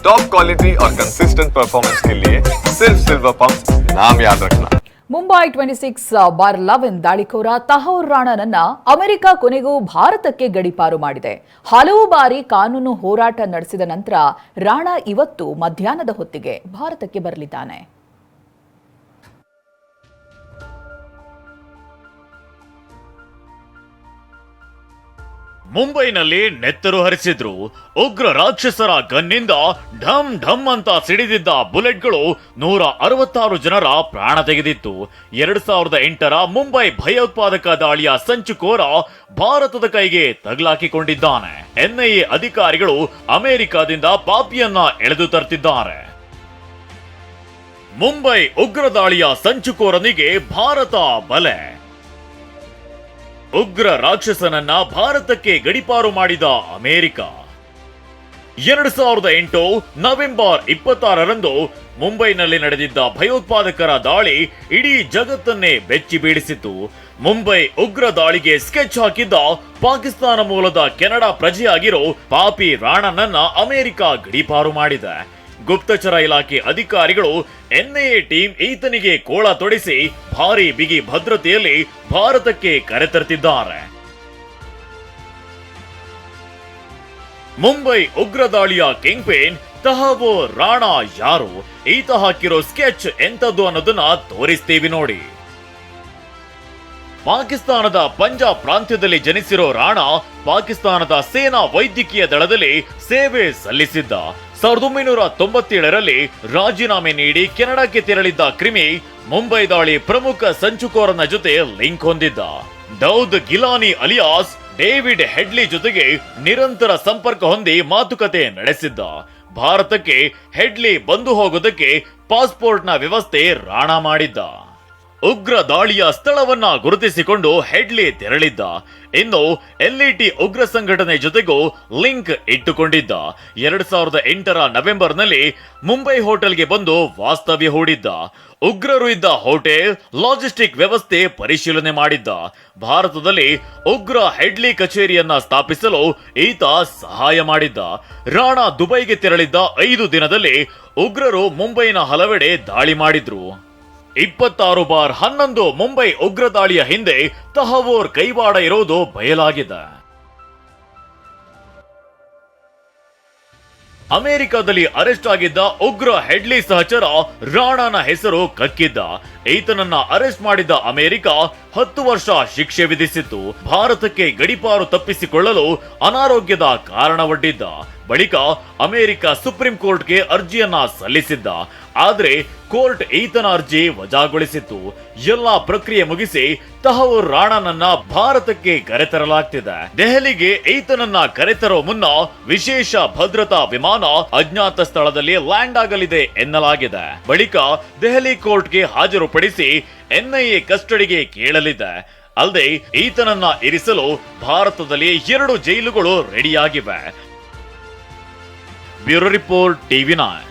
Top quality और consistent performance के लिए सिर्फ सिल्वर पंप नाम याद रखना Mumbai twenty six bar eleven ದಾಳಿಕೋರ ತಹೌರ್ ರಾಣಾನನ್ನ America ಕೊನೆಗೂ ಭಾರತಕ್ಕೆ ಗಡಿಪಾರು ಮಾಡಿದೆ ಹಲವು ಬಾರಿ ಕಾನೂನು ಹೋರಾಟ ನಡೆಸಿದ ನಂತರ ರಾಣಾ ಇವತ್ತು ಮಧ್ಯಾಹ್ನದ ಹೊತ್ತಿಗೆ ಭಾರತಕ್ಕೆ ಬರಲಿದ್ದಾನೆ ಮುಂಬೈನಲ್ಲಿ ನೆತ್ತರು ಹರಿಸಿದ್ರು. ಉಗ್ರ ರಾಕ್ಷಸರ ಗನ್ನಿಂದ ಢಮ್ ಢಮ್ ಅಂತ ಸಿಡಿದಿದ್ದ ಬುಲೆಟ್ಗಳು ನೂರ ಅರವತ್ತಾರು ಜನರ ಪ್ರಾಣ ತೆಗೆದಿತ್ತು. ಎರಡ್ ಸಾವಿರದ ಎಂಟರ ಮುಂಬೈ ಭಯೋತ್ಪಾದಕ ದಾಳಿಯ ಸಂಚುಕೋರ ಭಾರತದ ಕೈಗೆ ತಗಲಾಕಿಕೊಂಡಿದ್ದಾನೆ. ಎನ್ಐಎ ಅಧಿಕಾರಿಗಳು ಅಮೆರಿಕದಿಂದ ಪಾಪಿಯನ್ನ ಎಳೆದು ತರ್ತಿದ್ದಾರೆ. ಮುಂಬೈ ಉಗ್ರ ದಾಳಿಯ ಸಂಚುಕೋರನಿಗೆ ಭಾರತ ಬಲೆ. ಉಗ್ರ ರಾಕ್ಷಸನನ್ನ ಭಾರತಕ್ಕೆ ಗಡಿಪಾರು ಮಾಡಿದ ಅಮೆರಿಕ. ಎರಡು ಸಾವಿರದ ಎಂಟು ನವೆಂಬರ್ ಇಪ್ಪತ್ತಾರರಂದು ಮುಂಬೈನಲ್ಲಿ ನಡೆದಿದ್ದ ಭಯೋತ್ಪಾದಕರ ದಾಳಿ ಇಡೀ ಜಗತ್ತನ್ನೇ ಬೆಚ್ಚಿ ಬೀಳಿಸಿತು ಮುಂಬೈ ಉಗ್ರ ದಾಳಿಗೆ ಸ್ಕೆಚ್ ಹಾಕಿದ್ದ ಪಾಕಿಸ್ತಾನ ಮೂಲದ ಕೆನಡಾ ಪ್ರಜೆಯಾಗಿರೋ ಪಾಪಿ ರಾಣನನ್ನ ಅಮೆರಿಕ ಗಡಿಪಾರು ಮಾಡಿದೆ. ಗುಪ್ತಚರ ಇಲಾಖೆ ಅಧಿಕಾರಿಗಳು ಎನ್ಐಎ ಟೀಮ್ ಈತನಿಗೆ ಕೋಳ ತೊಡಿಸಿ ಭಾರಿ ಬಿಗಿ ಭದ್ರತೆಯಲ್ಲಿ ಭಾರತಕ್ಕೆ ಕರೆತರುತ್ತಿದ್ದಾರೆ ಮುಂಬೈ ಉಗ್ರ ದಾಳಿಯ ಕಿಂಗ್ ಪೇನ್ ತಹಬೋ ರಾಣಾ ಯಾರು? ಈತ ಹಾಕಿರೋ ಸ್ಕೆಚ್ ಎಂತದ್ದು ಅನ್ನೋದನ್ನ ತೋರಿಸ್ತೀವಿ ನೋಡಿ. ಪಾಕಿಸ್ತಾನದ ಪಂಜಾಬ್ ಪ್ರಾಂತ್ಯದಲ್ಲಿ ಜನಿಸಿರೋ ರಾಣಾ ಪಾಕಿಸ್ತಾನದ ಸೇನಾ ವೈದ್ಯಕೀಯ ದಳದಲ್ಲಿ ಸೇವೆ ಸಲ್ಲಿಸಿದ್ದ. ಸಾವಿರದ ಒಂಬೈನೂರ ತೊಂಬತ್ತೇಳರಲ್ಲಿ ರಾಜೀನಾಮೆ ನೀಡಿ ಕೆನಡಾಕ್ಕೆ ತೆರಳಿದ್ದ ಕ್ರಿಮಿ ಮುಂಬೈ ದಾಳಿ ಪ್ರಮುಖ ಸಂಚುಕೋರನ ಜೊತೆ ಲಿಂಕ್ ಹೊಂದಿದ್ದ. Daood Gilani alias, David Headley ಜೊತೆಗೆ ನಿರಂತರ ಸಂಪರ್ಕ ಹೊಂದಿ ಮಾತುಕತೆ ನಡೆಸಿದ್ದ. ಭಾರತಕ್ಕೆ ಹೆಡ್ಲಿ ಬಂದು ಹೋಗೋದಕ್ಕೆ ಪಾಸ್ಪೋರ್ಟ್ನ ವ್ಯವಸ್ಥೆ ರಾಣ ಮಾಡಿದ್ದ. ಉಗ್ರ ದಾಳಿಯ ಸ್ಥಳವನ್ನ ಗುರುತಿಸಿಕೊಂಡು ಹೆಡ್ಲಿ ತೆರಳಿದ್ದ. ಇನ್ನು ಎಲ್ಇಟಿ ಉಗ್ರ ಸಂಘಟನೆ ಜೊತೆಗೂ ಲಿಂಕ್ ಇಟ್ಟುಕೊಂಡಿದ್ದ. ಎರಡ್ ಸಾವಿರದ ಎಂಟರ ನವೆಂಬರ್ನಲ್ಲಿ ಮುಂಬೈ ಹೋಟೆಲ್ಗೆ ಬಂದು ವಾಸ್ತವ್ಯ ಹೂಡಿದ್ದ. ಉಗ್ರರು ಇದ್ದ ಹೋಟೆಲ್ ಲಾಜಿಸ್ಟಿಕ್ ವ್ಯವಸ್ಥೆ ಪರಿಶೀಲನೆ ಮಾಡಿದ್ದ. ಭಾರತದಲ್ಲಿ ಉಗ್ರ ಹೆಡ್ಲಿ ಕಚೇರಿಯನ್ನ ಸ್ಥಾಪಿಸಲು ಈತ ಸಹಾಯ ಮಾಡಿದ್ದ. ರಾಣಾ ದುಬೈಗೆ ತೆರಳಿದ್ದ ಐದು ದಿನದಲ್ಲಿ ಉಗ್ರರು ಮುಂಬೈನ ಹಲವೆಡೆ ದಾಳಿ ಮಾಡಿದ್ರು. ಇಪ್ಪತ್ತಾರು ಬಾರ್ ಹನ್ನೊಂದು ಮುಂಬೈ ಉಗ್ರ ದಾಳಿಯ ಹಿಂದೆ ತಹವೂರ್ ಕೈವಾಡ ಇರೋದು ಬಯಲಾಗಿದೆ. ಅಮೆರಿಕದಲ್ಲಿ ಅರೆಸ್ಟ್ ಆಗಿದ್ದ ಉಗ್ರ ಹೆಡ್ಲಿ ಸಹಚರ ರಾಣಾನ ಹೆಸರು ಕಕ್ಕಿದ್ದ. ಈತನನ್ನ ಅರೆಸ್ಟ್ ಮಾಡಿದ್ದ ಅಮೆರಿಕ ಹತ್ತು ವರ್ಷ ಶಿಕ್ಷೆ ವಿಧಿಸಿತ್ತು. ಭಾರತಕ್ಕೆ ಗಡಿಪಾರು ತಪ್ಪಿಸಿಕೊಳ್ಳಲು ಅನಾರೋಗ್ಯದ ಕಾರಣವೊಡ್ಡಿದ್ದ. ಬಳಿಕ ಅಮೆರಿಕ ಸುಪ್ರೀಂ ಕೋರ್ಟ್ಗೆ ಅರ್ಜಿಯನ್ನ ಸಲ್ಲಿಸಿದ್ದ. ಆದ್ರೆ ಕೋರ್ಟ್ ಈತನ ಅರ್ಜಿ ವಜಾಗೊಳಿಸಿತ್ತು. ಎಲ್ಲಾ ಪ್ರಕ್ರಿಯೆ ಮುಗಿಸಿ ತಹವೂರ್ ರಾಣಾನನ್ನ ಭಾರತಕ್ಕೆ ಕರೆತರಲಾಗ್ತಿದೆ. ದೆಹಲಿಗೆ ಈತನನ್ನ ಕರೆತರೋ ಮುನ್ನ ವಿಶೇಷ ಭದ್ರತಾ ವಿಮಾನ ಅಜ್ಞಾತ ಸ್ಥಳದಲ್ಲಿ ಲ್ಯಾಂಡ್ ಆಗಲಿದೆ ಎನ್ನಲಾಗಿದೆ. ಬಳಿಕ ದೆಹಲಿ ಕೋರ್ಟ್ಗೆ ಹಾಜರುಪಡಿಸಿ ಎನ್ಐಎ ಕಸ್ಟಡಿಗೆ ಕೇಳಲಿದೆ. ಅಲ್ಲದೆ ಈತನನ್ನ ಇರಿಸಲು ಭಾರತದಲ್ಲಿ ಎರಡು ಜೈಲುಗಳು ರೆಡಿಯಾಗಿವೆ. Bureau report TV nine